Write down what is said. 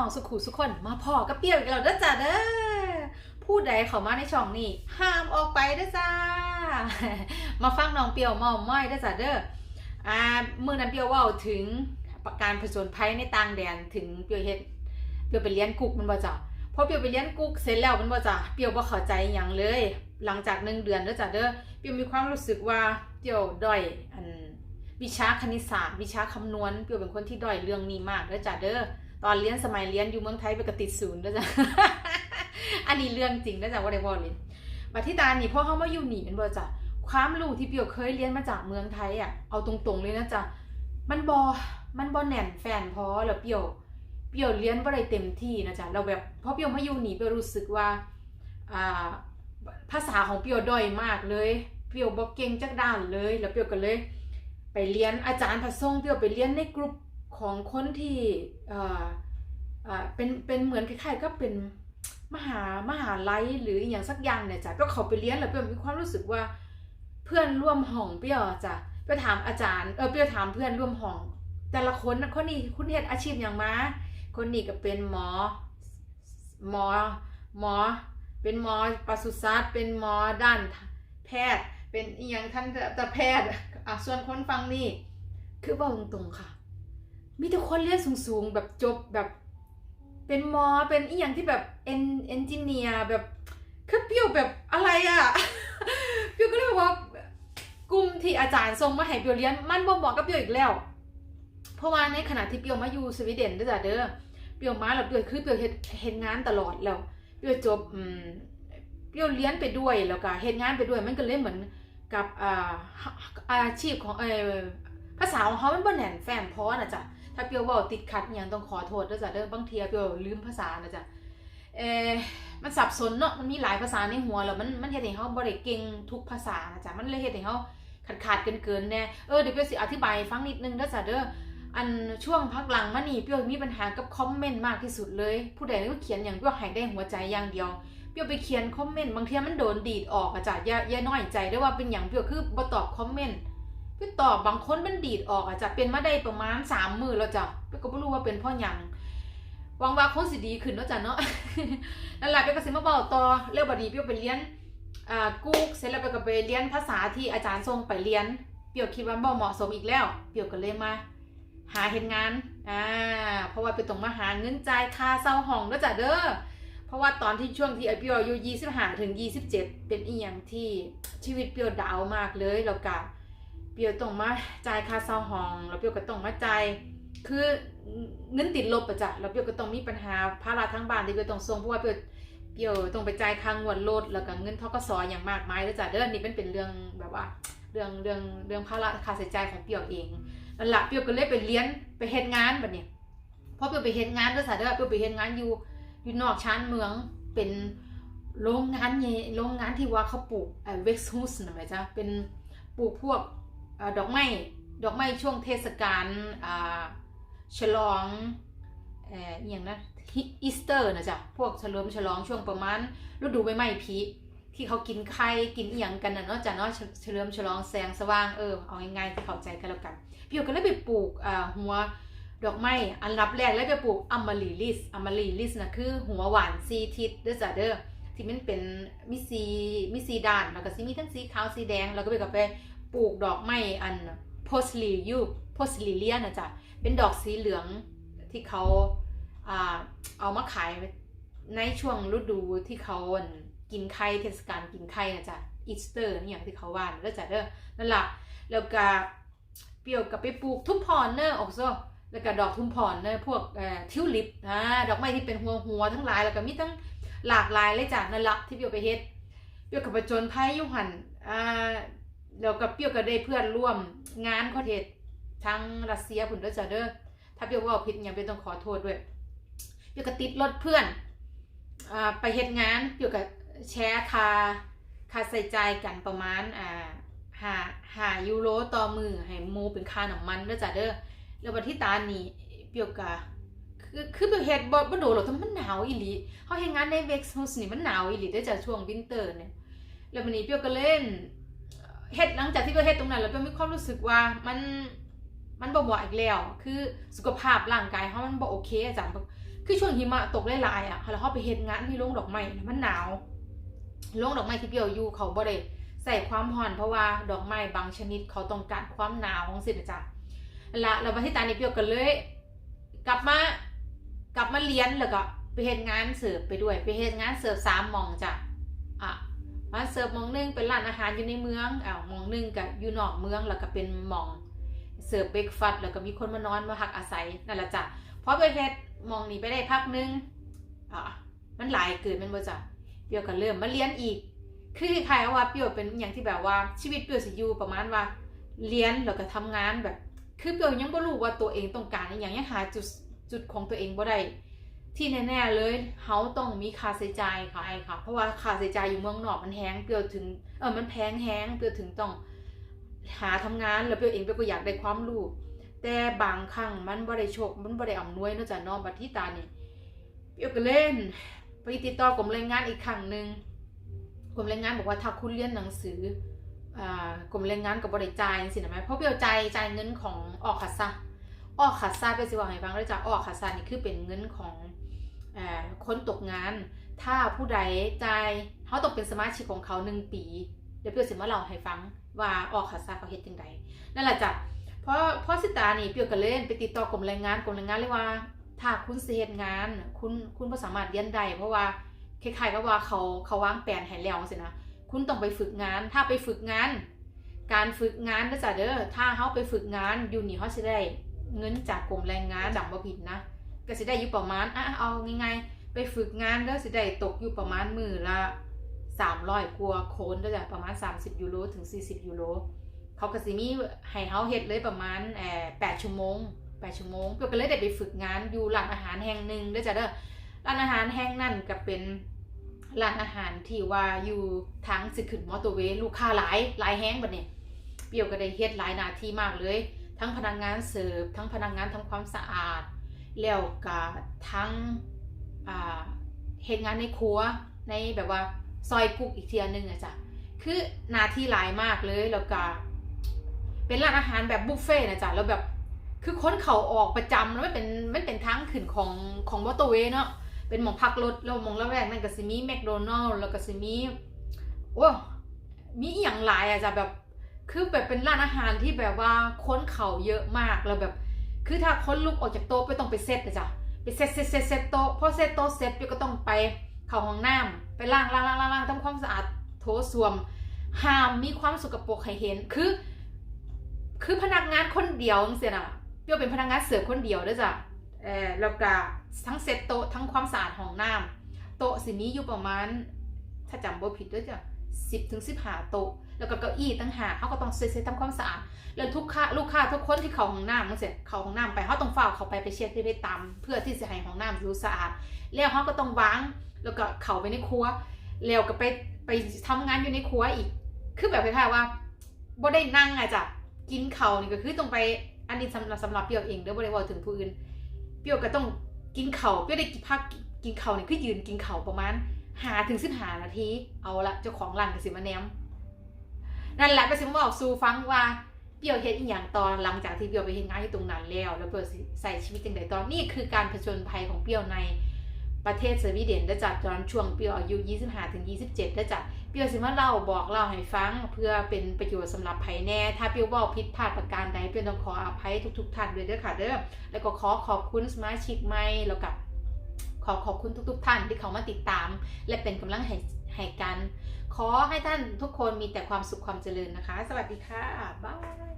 องสุขุสุขคนมาพอกับเปรี้ยวอีกแล้วเด้อจ้าเด้อผู้ใดเข้ามาในช่องนี้ห้ามออกไปเด้อจ้า มาฟังน้องเปรี้ยวเมาม้อยด้จ้าเด้ออ่ามื้อนั้นเปรี้ยวว้าถึงการผจญภัยในต่างแดนถึงเปรี้ยวเฮ็ดเปรี้ยวไปเรียนกุ๊กมันบ่จ้ะพอเปรี้ยวไปเรียนกุ๊กเสร็จแล้วมันบ่จ้ะเปรี้ยวบ่เข้าใจหยังเลย หลังจากหนึ่งเดือนเด้อจ้าเด้อเปรี้ยวมีความรู้สึกว่าเปรี้ยวด้อยอันวิชาคณิตศาสตร์ วิชาคำนวณเปียวเป็นคนที่ด้อยเรื่องนี้มากเด้อจ้ะเด้อ ตอนเรียนสมัยเรียนอยู่เมืองไทยไปกระติดศูนย์เด้อจ้ะอันนี้เรื่องจริงเด้อจ้ะว่าได้บอกเลยบัดที่ตาหนีพ่อเขามาอยู่หนีเป็นบ่จ้ะความรู้ที่เปียวเคยเรียนมาจากเมืองไทยอะเอาตรงๆเลยนะจ๊ะมันบอมันบอแน่นแฟนพอแล้วเปียวเปียวเรียนบ่ได้เต็มที่นะจ๊ะเราแบบพอเปียวมาอยู่หนีเปียวรู้สึกว่าอ่าภาษาของเปียวด้อยมากเลย เปียวบ่เก่งจักด้านเลย แล้วเปียวก็เลย ไปเรียนอาจารย์ผสงเปียวไปเรียนในกลุ่ม ของคนที่เออเป็นเป็นเหมือนคล้ายๆก็เป็นมหามหาลัยหรืออย่างสักอย่างเนี่ยจ้ะก็เขาไปเรียนแล้วเปียวมีความรู้สึกว่าเพื่อนร่วมห้องเปียวจ้ะเปียวถามอาจารย์เออเปียวถามเพื่อนร่วมห้อง แต่ละคนคนนี้คุณเฮ็ดอาชีพอย่างมาคนนี้ก็เป็นหมอหมอหมอ เป็นหมอปศุสัตว์เป็นหมอด้านแพทย์ เป็นอีหยังท่านตแพทย์อะส่วนคนฟังนี่คือบอกตรงๆค่ะ มีแต่คนเรียนสูงๆ แบบจบแบบเป็นหมอเป็นอีหยังที่แบบเอนเอนจิเนียร์แบบคือเปียวแบบอะไรอะเปรี้ยวก็เลยบอกว่ากลุ่มที่อาจารย์ส่งมาให้เปรี้ยวเรียนมันบ่เหมาะกับเปียวอีกแล้ว เพราะว่าในขณะที่เปียวมาอยู่สวีเดนด้อจ้ะเด้อเปียวมาแล้วเปรี้ยวคือเปียวเฮ็ดเฮ็ดงานตลอดแล้วเพียวจบอืมเปรี้ยวเรียนไปด้วยแล้วก็เฮ็ดงานไปด้วยมันก็เลยเหมือนกับอ่าอาชีพของเออภาษาของเขามันบ่แน่นแฟ้มพอนะจ๊ะ ถ้าเปียวเว้าติดขัดอย่างต้องขอโทษด้วยจ้ะเด้อบางทีเปียวลืมภาษานะจ๊ะเออมันสับสนเนาะมันมีหลายภาษาในหัวแล้วมันมันเฮ็ดให้เฮาบ่ได้เก่งทุกภาษานะจ๊ะมันเลยเฮ็ดให้เฮาขาดขาดเกินเกินแน่เออเดี๋ยวเปียวสิอธิบายฟังนิดนึงด้อจ้ะเด้ออันช่วงพักหลังมานี่เปียวมีปัญหากับคอมเมนต์มากที่สุดเลย ผู้ใดก็เขียนอย่างเปียวให้ได้หัวใจอย่างเดียวเปียวไปเขียนคอมเมนต์บางทีมันโดนดีดออกอะจ้ะอย่าอย่าน้อยใจได้ว่าเป็นอย่างเปียวคือบ่ตอบคอมเมนต์ เปียวตอบบางคนมันดีดออกอะจะเป็นมาได้ประมาณสามมือแล้วจ้ะเปียวก็บ่รู้ว่าเป็นพราะหยังวังว่าคงสิดีขึ้นเนาะจ้ะเนาะนั่นแหละเปียวก็สิมาบอกต่อเรื่องบดนีเปียวไปเรียนอ่ากูกเสร็จแล้วเปียวก็ไปเรียนภาษาที่อาจารย์ส่งไปเรียนเปียวคิดว่าบ่เหมาะสมอีกแล้วเปียวก็เลยมา หาเฮ็ดงานอ่าเพราะว่าเปียวต้องมาหาเงินจ่ายค่าเช่าห้องเด้อจ้ะเด้อเพราะว่าตอนที่ช่วงที่ไอเปียวอายุ25ถึง27เป็นอีหยังที่ชีวิตเปียวดาวมากเลยแล้วก็ เปียวต้องมาจ่ายค่าเช่าห้องแล้วเปียวก็ต้องมาจ่ายคือเงินติดลบอะจ้ะแล้วเปียวก็ต้องมีปัญหาภาระทั้งบ้านที่เปียวต้องส่งเพราะว่าเปียวเปียวต้องไปจ่ายค่างวดรถแล้วก็เงินทกสอย่างมากมายแล้วจ้ะเด้อนี่เป็นเป็นเรื่องแบบว่า เรื่องเรื่องเรื่องภาระค่าใช้จ่ายของเปียวเองนั่นแหละเปียวก็เลยไปเรียนไปเฮ็ดงานแบบนี้พอเปียวไปเฮ็ดงานเด้อจ้ะเด้อเปียวไปเฮ็ดงานอยู่อยู่นอกชานเมืองเป็นโรงงานใหญ่โรงงานที่ว่าเขาปลูกเอ่อเวกซ์ฮูสนะไหมจ๊ะเป็นปลูกพวก ดอกไม้ดอกไม้ช่วงเทศกาลฉลองเอ่ออย่างนะอีสเตอร์นะจ๊ะพวกเฉลิมฉลองช่วงประมาณฤดูใบไม้ผลิที่เขากินไข่กินอีหยังกันนะเนาะจ้ะเนาะเฉลิมฉลองแสงสว่างเออเอาง่ายๆที่เข้าใจกันแล้วกันพี่ก็เลยไปปลูกอ่าหัวดอกไม้อันดับแรกเลยไปปลูกอัมมารีลิสอัมมารีลิสนะคือหัวหวานซีทิศเด้อจ้ะเด้อที่มันเป็นมิซีมิซีด่านแล้วก็สิมีทั้งสีขาวสีแดงแล้วก็ไปกับไป ปลูกดอกไม้อันโพสลียูโพสลีเลียนะจ๊ะเป็นดอกสีเหลืองที่เขาเอามาขายในช่วงฤดูที่เขากินไข่เทศกาลกินไข่นะจ๊ะอีสเตอร์นี่อย่างที่เขาว่านะเด้อจ้ะเด้อนั่นแหละแล้วก็เปรียวกับไปปลูกทุ่มพรเนอร์ออกซะแล้วก็ดอกทุ่มพรเนอะพวกทิวลิปอ่าดอกไม้ที่เป็นหัวหัวทั้งหลายแล้วก็มีทั้งหลากหลายเลยจ้ะนั่นแหละที่เปียวไปเฮ็ดเปียวกับประจนภัยยุหันอ่า แล้วก็เปียวก็ได้เพื่อนร่วมงานคอนเทศทั้งรัสเซียพุ่นด้อจ้ะเด้อถ้าเปียวว่าผิดอย่างเปียวต้องขอโทษด้วยเปียวก็ติดรถเพื่อนอไปเฮ็ดงานเปียวก็แชร์คาคาใส่ใจายกันประมาณอ่าหาหายูโรต่อมือให้โมเป็นค่าน้ำมันด้อจ้ะเด้อแล้ววันที่ตานี่เปียวกะคือคือเปียวเฮ็ดบ่บ่โดนหรอกแต่มันหนาวอีหลีเฮาเฮ็ดงานในเว็กซ์ฮูสนี่มันหนาวอีหลีด้อจ้ะช่วงวินเตอร์เนี่ยแล้ววันนี้เปียวก็เล่น เฮ็ดหลังจากที่เปียวเฮ็ดตรงนั้นแล้วเปียวมีความรู้สึกว่ามันมันบ่เหมาะอีกแล้ว คือสุขภาพร่างกายเฮามันบ่โอเคอาจารย์คือช่วงหิมะตกหลายๆอะแล้วเขาไปเฮ็ดงานที่โรงดอกไม้มันหนาวโรงดอกไม้ที่เปียวอยู่เขาบ่ได้ใส่ความร้อนเพราะว่าดอกไม้บางชนิดเขาต้องการความหนาวของสินะจ๊ะละแล้ววันที่ตานี่เปียวก็เลย กลับมากลับมาเรียนแล้วก็ไปเฮ็ดงานเสิร์ฟไปด้วย ไปเฮ็ดงานเสิร์ฟสามมองจ้ะ มาเสิร์ฟมองหนึงเป็นร้านอาหารอยู่ในเมืองอ้าวมองหนึงก็อยู่นอกเมืองแล้วก็เป็นมองเสิร์ฟเบรกฟาสต์แล้วก็มีคนมานอนมาพักอาศัยนั่นแหละจ้ะพอไปเฮ็ดมองนี้ไปได้พักหนึงอะมันหลายเกินมันบ่จ้ะเปียวก็เริ่มมาเรียนอีก คือใคล้าว่าเปียวเป็นอย่างที่แบบว่าชีวิตเปียวสิอยู่ประมาณว่าเรียนแล้วก็ทำงานแบบ คือเปียวยังบ่รู้ว่าตัวเองต้องการอย่างยังหาจุดจุดของตัวเองบ่ได้ ที่แน่ๆเลยเฮาต้องมีค่าใช้จ่ายค่ะไอ้ค่ะ เพราะว่าค่าใช้จ่ายอยู่เมืองนอกมันแพงเปียวถึงเออมันแพงแฮงเปียวถึงต้องหาทำงานแล้วเปียวเองเปียวก็อยากได้ความรู้แต่บางครั้งมันบ่ได้โชคมันบ่ได้อำนวยนาะจ้ะเน้องบัดที่ตานี่เปียวก็เล่นไปติดต่อกรมแรงงานอีกครั้งหนึ่งกรมแรงงานบอกว่าถ้าคุณเรียนหนังสืออ่ากรมแรงงานกับบริจายสินะไหมเพราะเปียวใจ่ายจ่ายเงินของออกคัสซา ออกคัสซาเป็นสิว่าให้ฟังเลยจ้ะออกคัสซานี่คือเป็นเงินของอคนตกงาน ถ้าผู้ใดจ่ายเขาต้องเป็นสมาชิกของเขาหนึ่งปี เดี๋ยวเปียวสิมาเล่าให้ฟังว่าออกคัสซาเขาเฮ็ดจังไดนั่นแหละจ้ะเพราะเพราะสิตานี่เปียวก็เล่นไปติดต่อกรมแรงงานกรมแรงงานเลยว่า ถ้าคุณสิเฮ็ดงาน คุณคุณบ่สามารถเรียนได้เพราะว่าคล้ายๆกับว่าเขาเขาวางแผนให้แล้วสินะคุณต้องไปฝึกงาน ถ้าไปฝึกงาน การฝึกงานนะจ๊ะเด้อถ้าเขาไปฝึกงานอยู่นี่เขาสิได้ เงินจากกรมแรงงานจำบ่ผิดนะก็สิได้อยู่ประมาณอะเอาง่ายๆไปฝึกงานแล้วสิได้ตกอยู่ประมาณมือละ300กว่าโคนเด้อจ้ะประมาณ 30 ยูโรถึง 40 ยูโรเขาก็สิมีให้เฮาเฮ็ดเลยประมาณเอ่อ8ชั่วโมง8ชั่วโมงเพื่อก็เลยได้ไปฝึกงานอยู่ร้านอาหารแห่งหนึ่งเด้อจ้ะเด้อร้านอาหารแห่งนั้นก็เป็นร้านอาหารที่ว่าอยู่ทางสิขึ้นมอเตอร์เวย์ลูกค้าหลายหลายแห้งบัดนี้เปียวก็ได้เฮ็ดหลายหน้าที่มากเลย ทั้งพนักงานเสิร์ฟทั้งพนักงานทำความสะอาด แล้วก็ทั้งเฮ็ดงานในครัวในแบบว่าซอยกุ๊กอีกเทียหนึงอะจ้ะคือหน้าที่หลายมากเลยแล้วก็เป็นร้านอาหารแบบบุฟเฟ่นะจ๊ะแล้วแบบคือค้นเขาออกประจำแล้วไม่เป็นไม่เป็นทางขึ้นของของมอเตอร์เวย์เนาะเป็นหมองพักรถแล้วหมองละแวกนั่นก็สิมีแมคโดนัลล์แล้วก็สิมีโอ้มีอย่างหลายอะจ้ะแบบ คือแบบเป็นร้านอาหารที่แบบว่าค้นเข่าเยอะมากแล้วแบบ คือถ้าค้นลุกออกจากโต๊ะไปต้องไปเซตอะจ้ะไปเซตเซตเซตเซตโต๊ะพอเซตโต๊ะเสร็จพี่ก็ต้องไปเข้าห้องน้ำไปล้างล้างล้างล้างล้างทำความสะอาดโถส้วมห้ามมีความสกปรกให้เห็นคือ คือพนักงานคนเดียวจังซี่น่ะเปียวเป็นพนักงานเสิร์ฟคนเดียวด้อจ้ะเออแล้วก็ทั้งเซตโต๊ะทั้งความสะอาดห้องน้ำโต๊ะสิมีอยู่ประมาณ ถ้าจำบ่ผิดด้วยจ้ะสิบถึงสิบห้าโต๊ะ แล้วก็เก้าอี้ตั้งหากเขาก็ต้องเซตเซตทำความสะอาด แล้วทุกค้าลูกค้าทุกคนที่เขาห้องน้ำมันเสร็จเขาห้องน้ำไปเขาต้องเฝ้าเขาไปไปเช็ดไปไปตามเพื่อที่จะให้ห้องน้ำดูสะอาด แล้วเขาก็ต้องวาง แล้วก็เข้าไปในครัว แล้วก็ไปไปทำงานอยู่ในครัวอีก คือแบบคล้ายๆว่าบ่ได้นั่งอะจ้ะกินเขานี่ก็คือต้องไปอันนี้สำหรับสำหรับเปียวเองเด้อบ่ได้ว่าถึงผู้อื่นเปียวก็ต้องกินเข่าเปียวได้กินพักกินเข่าเนี่ยคือยืนกินเข่าประมาณหาถึงสิบหานาที เอาละเจ้าของร้านก็สิมาแนม นั่นแหละไปสิมาบอกสู่ฟังว่าเปียวเฮ็ดอีหยังตอนหลังจากที่เปียวไปเฮ็ดงานอยู่ตรงนั้นแล้ว แล้วเปียวใส่ชีวิตจังไดตอนนี่คือการผจญภัยของเปียวในประเทศสวีเดนได้จัดตอนช่วงเปียวอายุ 25ถึง27ได้จัดเปียวสิมาเล่าบอกเล่าให้ฟังเพื่อเป็นประโยชน์สำหรับไผแน่ ถ้าเปียวบอกผิดพลาดประการใดเปียวต้องขออภัยทุก ๆท่านด้วยเด้อค่ะเด้อแล้วก็ขอขอบคุณสมาชิกใหม่แล้วกับขอขอบคุณทุก ๆ ท่านที่เขามาติดตาม และเป็นกำลังให้ ให้กัน ขอให้ท่านทุกคนมีแต่ความสุขความเจริญนะคะ สวัสดีค่ะ บ๊าย